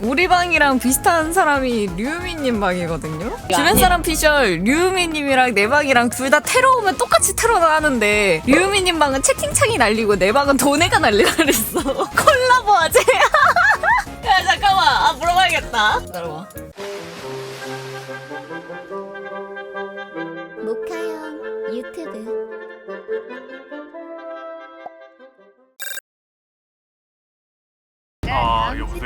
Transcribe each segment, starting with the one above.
우리 방이랑 비슷한 사람이 류미님 방이거든요. 주변 사람 피셜 류미님이랑 내 방이랑 둘 다 테러 오면 똑같이 테러를 하는데 류미님 방은 채팅창이 날리고 내 방은 도네가 날리라 그랬어. 콜라보 하재. 야 잠깐만, 아 물어봐야겠다. 기다려봐. 모카형 유튜브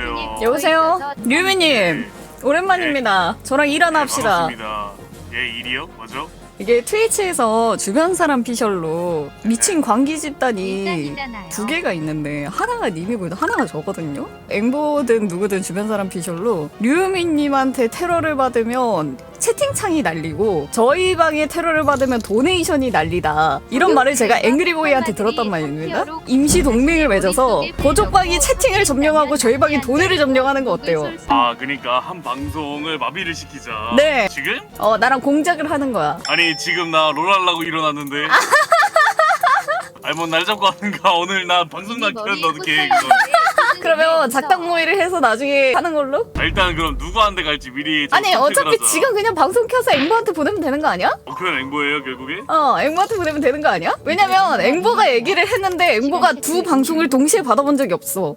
여보세요. 여보세요, 류미님. 오랜만입니다. 저랑 일 하나 합시다. 반갑습니다. 예 일이요? 뭐죠? 이게 트위치에서 주변 사람 피셜로 미친 광기 집단이 두 개가 있는데 하나가 님이고 하나가 저거든요. 앵보든 누구든 주변 사람 피셜로 류미님한테 테러를 받으면 채팅창이 날리고 저희 방에 테러를 받으면 도네이션이 날리다 이런 말을 제가 앵그리보이한테 들었단 말입니다. 임시 동맹을 맺어서 그쪽 방이 채팅을 점령하고 저희 방이 도네를 점령하는 거 어때요? 아 그니까 한 방송을 마비를 시키자. 네. 지금? 어 나랑 공작을 하는 거야. 아니 지금 나 롤하려고 일어났는데. 아니 뭐날 잡고 하는가 오늘 나 방송 너 계획 이거. 그러면 작당 모의를 해서 나중에 하는 걸로? 아, 일단 그럼 누구한테 갈지 미리 좀 아니 선택을 어차피 하자. 지금 그냥 방송 켜서 앵보한테 보내면 되는 거 아니야? 어, 그건 앵보예요 결국에? 어 앵보한테 보내면 되는 거 아니야? 왜냐면 앵보가 얘기를 했는데 앵보가 두 방송을 동시에 받아본 적이 없어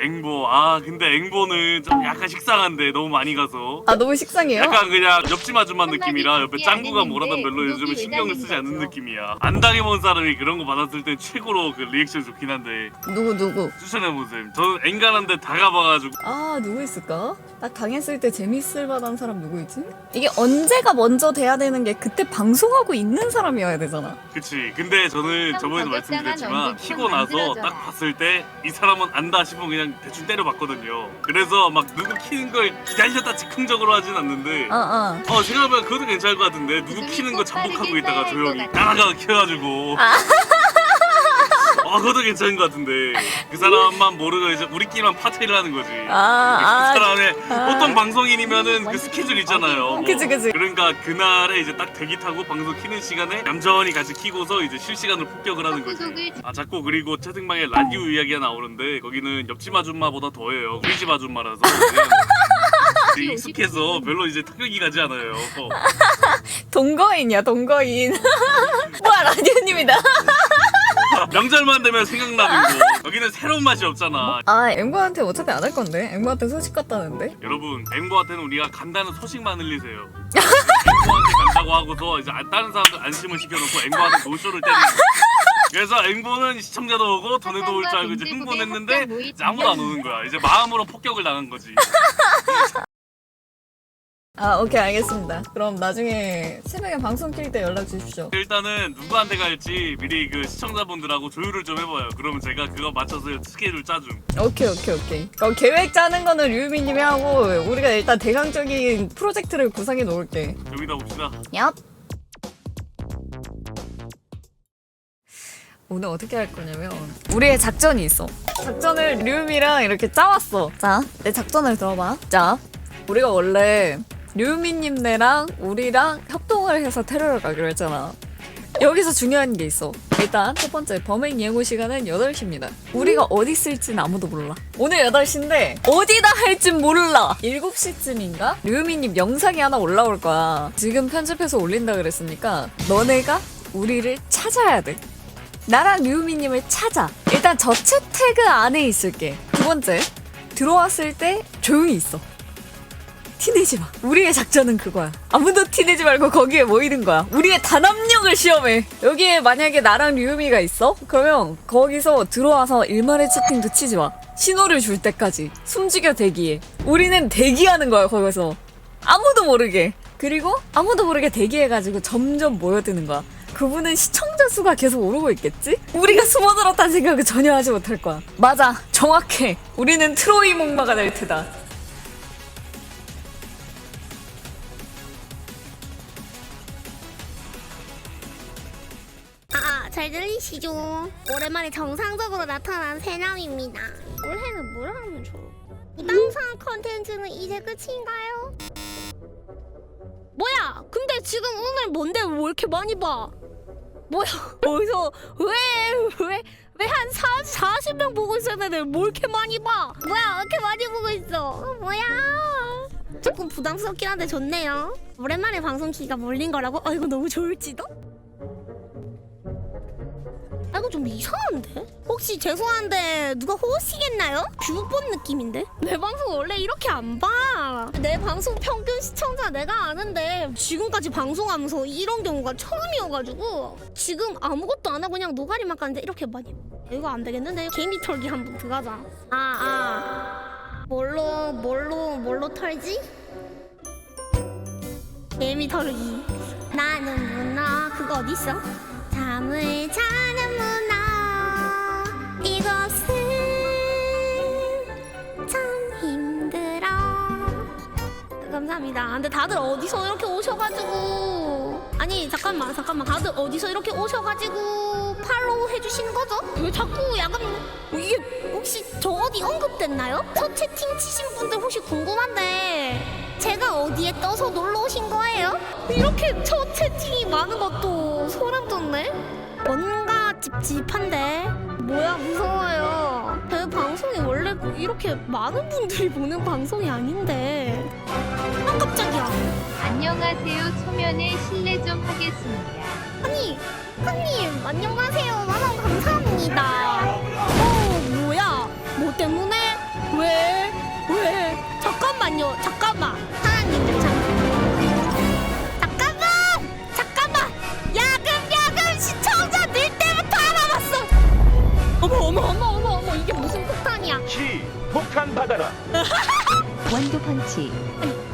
앵보 아 근데 앵보는 좀 약간 식상한데 너무 많이 가서. 아 너무 식상해요? 약간 그냥 옆집 아줌마 느낌이라 옆에 짱구가 안 뭐라던 별로 요즘은 구독이 신경을 쓰지 않는 거죠. 느낌이야 안 당해본 사람이 그런 거 받았을 땐 최고로 그 리액션 좋긴 한데 누구 누구 추천해 보세요 저는 앵간한데 다 가봐가지고 아 누구 있을까? 딱 당했을 때 재밌을 만한 사람 누구 있지? 이게 언제가 먼저 돼야 되는 게 그때 방송하고 있는 사람이어야 되잖아 그치 근데 저는 저번에도 말씀드렸지만 키고 나서 딱 봤을 때 이 사람은 안다 싶으면 그냥 대충 때려봤거든요. 그래서 막 누구 키는 걸 기다렸다 즉흥적으로 하진 않는데 어 어. 어 생각해보면 그것도 괜찮을 것 같은데 누구 키는 거 잠복하고 있다가 조용히 따라가 키워가지고. 어 그것도 괜찮은 것 같은데 그 사람만 모르고 이제 우리끼리만 파티를 하는 거지. 아, 그 사람의 아. 보통 방송인이면은 그 스케줄 있잖아요. 뭐. 그치, 그치. 그러니까 그날에 이제 딱 대기 타고 방송 키는 시간에 얌전히 같이 키고서 이제 실시간으로 폭격을 하는 거지. 아 자꾸 그리고 채팅방에 라디오 이야기가 나오는데 거기는 옆집 아줌마보다 더해요. 우리 집 아줌마라서. 그냥 되게 익숙해서 별로 이제 타격이 가지 않아요. 동거인이야 동거인. 뭐야 라디오님이다 명절만 되면 생각나는 거. 여기는 새로운 맛이 없잖아. 아 앵보한테 어차피 안 할 건데? 앵보한테 소식 같다는데? 여러분 앵보한테는 우리가 간다는 소식만 흘리세요. 앵보한테 간다고 하고서 이제 안- 다른 사람들 안심을 시켜놓고 앵보한테 노쇼를 때리는 거예요. 그래서 앵보는 시청자도 오고 돈에도 올 줄 알고 이제 흥분했는데 이제 아무도 안 오는 거야. 이제 마음으로 폭격을 당한 거지 아 오케이 알겠습니다. 그럼 나중에 새벽에 방송 킬 때 연락 주십시오. 일단은 누구한테 갈지 미리 그 시청자분들하고 조율을 좀 해봐요. 그러면 제가 그거 맞춰서 스케줄 짜줌. 오케이 오케이 오케이. 그럼 계획 짜는 거는 류미님이 하고 우리가 일단 대강적인 프로젝트를 구상해 놓을게. 여기다 봅시다. 얍. 오늘 어떻게 할 거냐면 우리의 작전이 있어. 작전을 류미랑 이렇게 짜왔어. 자. 내 작전을 들어봐. 자. 우리가 원래 류미님네랑 우리랑 협동을 해서 테러를 가기로 했잖아 여기서 중요한 게 있어. 일단 첫 번째 범행 예고 시간은 8시입니다. 우리가 어디 있을지는 아무도 몰라. 오늘 8시인데 어디다 할진 몰라. 7시쯤인가? 류미님 영상이 하나 올라올 거야. 지금 편집해서 올린다 그랬으니까 너네가 우리를 찾아야 돼. 나랑 류미님을 찾아. 일단 저 채택그 안에 있을게. 두 번째, 들어왔을 때 조용히 있어. 티내지 마. 우리의 작전은 그거야. 아무도 티내지 말고 거기에 모이는 거야. 우리의 단합력을 시험해. 여기에 만약에 나랑 류미가 있어? 그러면 거기서 들어와서 일말의 채팅도 치지 마. 신호를 줄 때까지. 숨죽여 대기해. 우리는 대기하는 거야, 거기서. 아무도 모르게. 그리고 아무도 모르게 대기해가지고 점점 모여드는 거야. 그분은 시청자 수가 계속 오르고 있겠지? 우리가 숨어들었다는 생각을 전혀 하지 못할 거야. 맞아. 정확해. 우리는 트로이 목마가 될 테다. 잘 들리시죠? 오랜만에 정상적으로 나타난 새남입니다. 올해는 뭘 하면 좋을까? 부당산 컨텐츠는 이제 끝인가요? 뭐야? 근데 지금 오늘 뭔데 왜 이렇게 많이 봐? 뭐야? 어디서 왜 왜? 왜 한 40명 보고 있었는데 뭘 이렇게 많이 봐? 뭐야, 왜 이렇게 많이 보고 있어? 어, 뭐야? 조금 부담스럽긴 한데 좋네요. 오랜만에 방송 키가 몰린 거라고? 아, 이거 너무 좋을지도? 좀 이상한데? 혹시 죄송한데 누가 호시겠나요? 뷰본 느낌인데? 내 방송 원래 이렇게 안 봐. 내 방송 평균 시청자 내가 아는데 지금까지 방송하면서 이런 경우가 처음이어가지고 지금 아무것도 안 하고 그냥 노가리만 까는데 이렇게 많이 봐. 이거 안 되겠는데 개미 털기 한 번 들어가자. 아 아. 뭘로 뭘로 뭘로 털지? 개미 털기. 나는 문어 그거 어디 있어? 감사합니다 근데 다들 어디서 이렇게 오셔가지고 아니 잠깐만 잠깐만 다들 어디서 이렇게 오셔가지고 팔로우 해주시는 거죠? 왜 자꾸 약간 이게 혹시 저 어디 언급됐나요? 저 채팅 치신 분들 혹시 궁금한데 제가 어디에 떠서 놀러 오신 거예요? 이렇게 저 채팅이 많은 것도 소름 돋네? 뭔가 찝찝한데 뭐야 무서워요 제 방송이 원래 이렇게 많은 분들이 보는 방송이 아닌데 아 깜짝이야 안녕하세요. 초면에 실례 좀 하겠습니다. 아니 형님 안녕하세요 만원 감사합니다 시 폭탄 받아라 원두 펀치.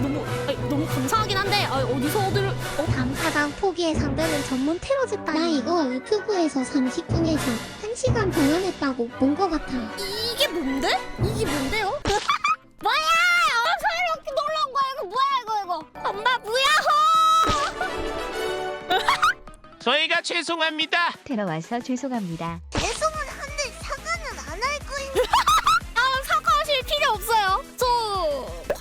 너무 아니, 너무 감사하긴 한데 아, 어디서 얻을 어? 당사당 포기의 상대는 전문 테러 집단 나 이거 유튜브에서 30분에서 1시간 동안했다고 본거 같아 이게 뭔데? 이게 뭔데요? 뭐야? 어서 이렇게 놀라운 거야 이거 뭐야 이거 이거 엄마 뭐야 저희가 죄송합니다 들어와서 죄송합니다.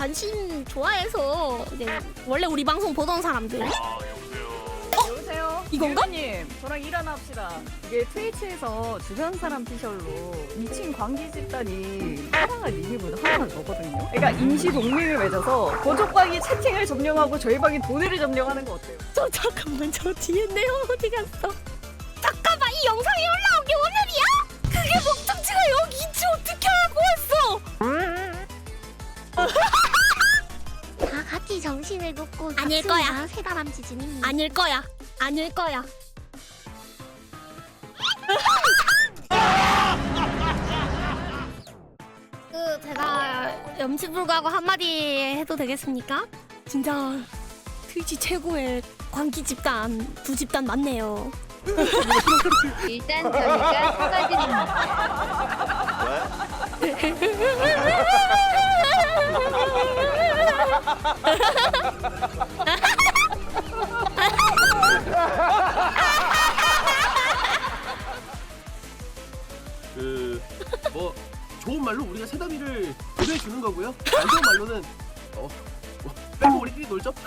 관심 좋아해서 이제 원래 우리 방송 보던 사람들 아 여보세요. 여보세요. 이건가? 님 저랑 일 하나 합시다. 이게 트위치에서 주변 사람 피셜로 미친 광기 집단이 하나가 님이보다 하나가 저거든요. 그러니까 임시 동맹을 맺어서 고족방이 채팅을 점령하고 저희 방이 돈을 점령하는 거 어때요? 저 잠깐만 저 뒤에 내용 어디 갔어 정신을 놓고 아닐. 거야. 새다람쥐 진입니다 아닐 거야. 아닐 거야. 그 제가 염치 불구하고 한마디 해도 되겠습니까? 진짜 트위치 최고의 광기 집단 두 집단 맞네요. 일단 저희가 사과드립니다. 그 뭐 좋은 말로 우리가 새다미를 보내 주는 거고요. 안 좋은 말로는 어 뭐, 빼고 우리끼리 놀죠.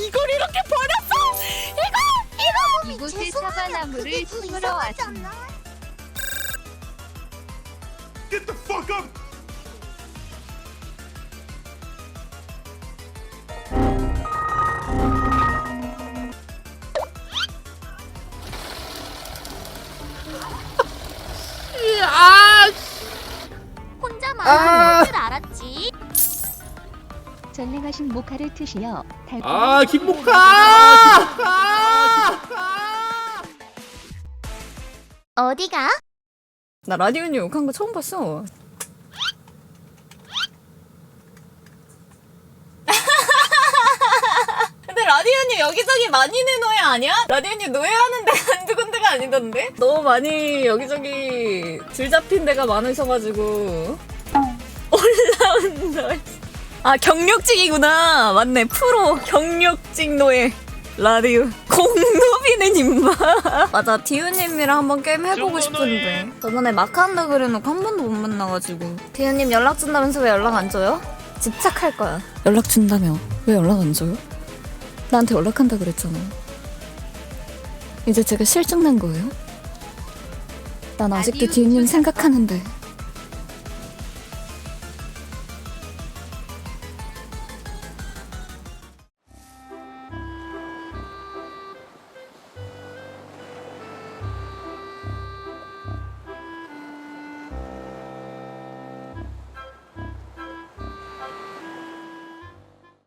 이걸 이렇게 버렸어? 이거 이거 이곳에 사과나무를 심으러 왔습니다. Get the fuck up 혼자만 할줄 알았지 전랭하신 모카를 트시어 달콤 아 김목하. 어디가? 나 라디오님 욕한 거 처음 봤어. 근데 라디오님 여기저기 많이 내 노예 아니야? 라디오님 노예하는데 한두 군데가 아니던데? 너무 많이 여기저기 줄 잡힌 데가 많으셔가지고 올라온다. 아 경력직이구나. 맞네 프로 경력직 노예. 라디오 공노비는 임마 맞아 디우님이랑 한번 게임 해보고 싶은데 저번에 마카한다 그래놓고 한 번도 못 만나가지고 디우님 연락 준다면서 왜 연락 안 줘요? 집착할 거야 연락 준다며 왜 연락 안 줘요? 나한테 연락한다 그랬잖아 이제 제가 실증 난 거예요? 난 아직도 뒷님 생각하는데